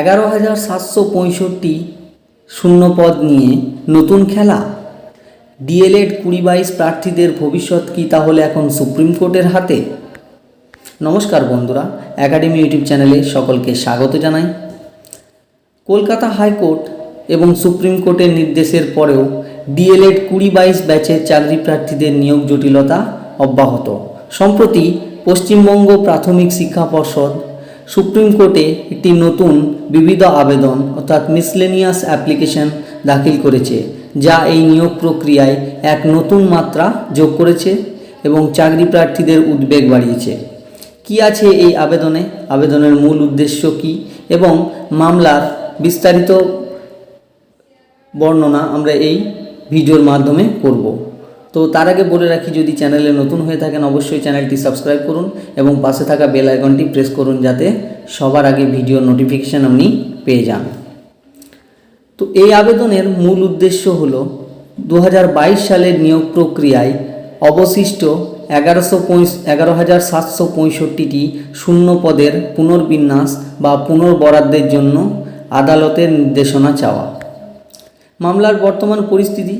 এগারো হাজার সাতশো পঁয়ষট্টি শূন্য পদ নিয়ে নতুন খেলা। ডিএলএড কুড়ি বাইশ প্রার্থীদের ভবিষ্যৎ কি তাহলে এখন সুপ্রিম কোর্টের হাতে? নমস্কার বন্ধুরা, একাডেমি ইউটিউব চ্যানেলে সকলকে স্বাগত জানাই। কলকাতা হাইকোর্ট এবং সুপ্রিম কোর্টের নির্দেশের পরেও ডিএলএড কুড়ি বাইশ ব্যাচের চাকরি প্রার্থীদের নিয়োগ জটিলতা অব্যাহত। সম্প্রতি পশ্চিমবঙ্গ প্রাথমিক শিক্ষা পর্ষদ সুপ্রিম কোর্টে একটি নতুন বিবিধ আবেদন, অর্থাৎ মিসলেনিয়াস অ্যাপ্লিকেশন দাখিল করেছে, যা এই নিয়োগ প্রক্রিয়ায় এক নতুন মাত্রা যোগ করেছে এবং চাকরি প্রার্থীদের উদ্বেগ বাড়িয়েছে। কি আছে এই আবেদনে? আবেদনের মূল উদ্দেশ্য কি? এবং মামলার বিস্তারিত বর্ণনা আমরা এই ভিডিওর মাধ্যমে করব। তো তার আগে বলে রাখি, যদি চ্যানেলে নতুন হয়ে থাকেন, অবশ্যই চ্যানেলটি সাবস্ক্রাইব করুন এবং পাশে থাকা বেল আইকনটি প্রেস করুন যাতে সবার আগে ভিডিও নোটিফিকেশান আপনি পেয়ে যান। তো এই আবেদনের মূল উদ্দেশ্য হল দু হাজার বাইশ সালের নিয়োগ প্রক্রিয়ায় অবশিষ্ট এগারোশো এগারো হাজার সাতশো পঁয়ষট্টিটি শূন্য পদের পুনর্বিন্যাস বা পুনর্বরাদ্দের জন্য আদালতের নির্দেশনা চাওয়া। মামলার বর্তমান পরিস্থিতি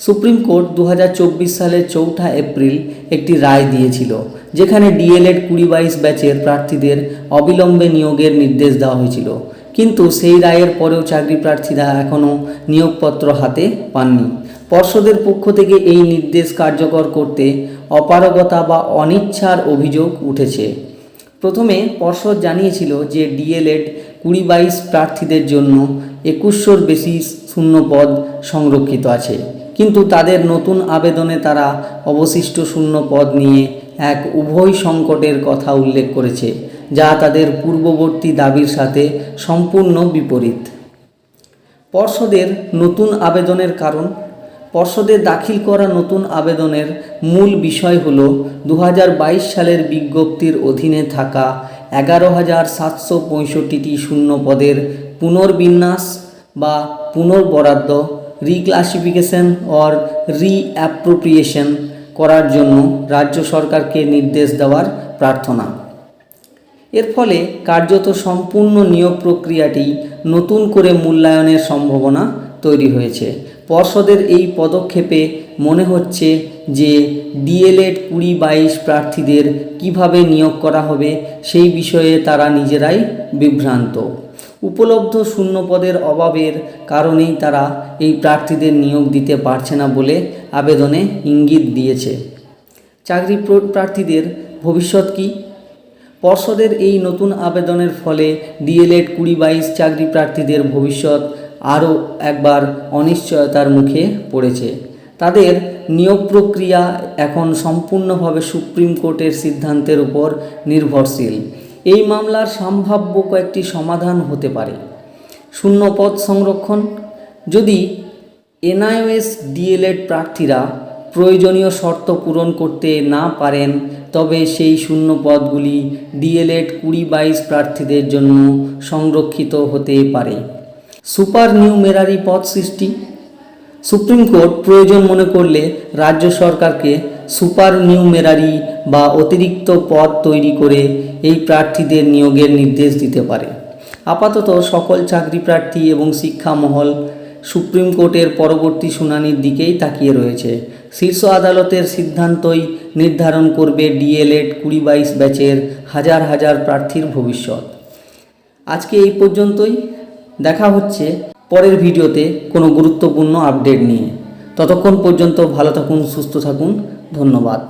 সুপ্রিম কোর্ট দু হাজার চব্বিশ সালের চৌঠা এপ্রিল একটি রায় দিয়েছিল, যেখানে ডিএলএড কুড়ি বাইশ ব্যাচের প্রার্থীদের অবিলম্বে নিয়োগের নির্দেশ দেওয়া হয়েছিল। কিন্তু সেই রায়ের পরেও চাকরি প্রার্থীরা এখনও নিয়োগপত্র হাতে পাননি। পর্ষদের পক্ষ থেকে এই নির্দেশ কার্যকর করতে অপারগতা বা অনিচ্ছার অভিযোগ উঠেছে। প্রথমে পর্ষদ জানিয়েছিল যে ডিএলএড কুড়ি বাইশ প্রার্থীদের জন্য একুশশোর বেশি শূন্য পদ সংরক্ষিত আছে। কিন্তু তাদের নতুন আবেদনে তারা অবশিষ্ট শূন্য পদ নিয়ে এক উভয় সংকটের কথা উল্লেখ করেছে, যা তাদের পূর্ববর্তী দাবির সাথে সম্পূর্ণ বিপরীত। পর্ষদের নতুন আবেদনের কারণ পর্ষদের দাখিল করা নতুন আবেদনের মূল বিষয় হল দু হাজার বাইশ সালের বিজ্ঞপ্তির অধীনে থাকা এগারো হাজার সাতশো পঁয়ষট্টিটি শূন্য পদের পুনর্বিন্যাস বা পুনর্বরাদ্দ রিক্লাসিফিকেশন অর রিঅ্যাপ্রোপ্রিয়েশন করার জন্য রাজ্য সরকারকে নির্দেশ দেওয়ার প্রার্থনা। এর ফলে কার্যত সম্পূর্ণ নিয়োগ প্রক্রিয়াটি নতুন করে মূল্যায়নের সম্ভাবনা তৈরি হয়েছে। পর্ষদের এই পদক্ষেপে মনে হচ্ছে যে ডিএলএড কুড়ি বাইশ প্রার্থীদের কীভাবে নিয়োগ করা হবে সেই বিষয়ে তারা নিজেরাই বিভ্রান্ত। উপলব্ধ শূন্য পদের অভাবের কারণেই তারা এই প্রার্থীদের নিয়োগ দিতে পারছে না বলে আবেদনে ইঙ্গিত দিয়েছে। চাকরি প্রার্থীদের ভবিষ্যৎ কী? পর্ষদের এই নতুন আবেদনের ফলে ডিএলএড কুড়ি বাইশ চাকরি প্রার্থীদের ভবিষ্যৎ আরও একবার অনিশ্চয়তার মুখে পড়েছে। তাদের নিয়োগ প্রক্রিয়া এখন সম্পূর্ণভাবে সুপ্রিম কোর্টের সিদ্ধান্তের উপর নির্ভরশীল। এই মামলার সম্ভাব্য কয়েকটি সমাধান হতে পারে। শূন্য পদ সংরক্ষণ। যদি এনআইওএস ডিএলএড প্রার্থীরা প্রয়োজনীয় শর্ত পূরণ করতে না পারেন, তবে সেই শূন্য পদগুলি ডিএলএড কুড়ি বাইশ প্রার্থীদের জন্য সংরক্ষিত হতে পারে। সুপার নিউমেরারি পদ সৃষ্টি। সুপ্রিম কোর্ট প্রয়োজন মনে করলে রাজ্য সরকারকে সুপার নিউমেরারি বা অতিরিক্ত পদ তৈরি করে এই প্রার্থীদের নিয়োগের নির্দেশ দিতে পারে। আপাতত সকল চাকরি প্রার্থী এবং শিক্ষা মহল সুপ্রিম কোর্টের পরবর্তী শুনানির দিকেই তাকিয়ে রয়েছে। শীর্ষ আদালতের সিদ্ধান্তই নির্ধারণ করবে ডিএলএড কুড়ি বাইশ ব্যাচের হাজার হাজার প্রার্থীর ভবিষ্যৎ। আজকে এই পর্যন্তই। দেখা হচ্ছে পরের ভিডিওতে কোনো গুরুত্বপূর্ণ আপডেট নিয়ে। ততক্ষণ পর্যন্ত ভালো থাকুন, সুস্থ থাকুন। ধন্যবাদ।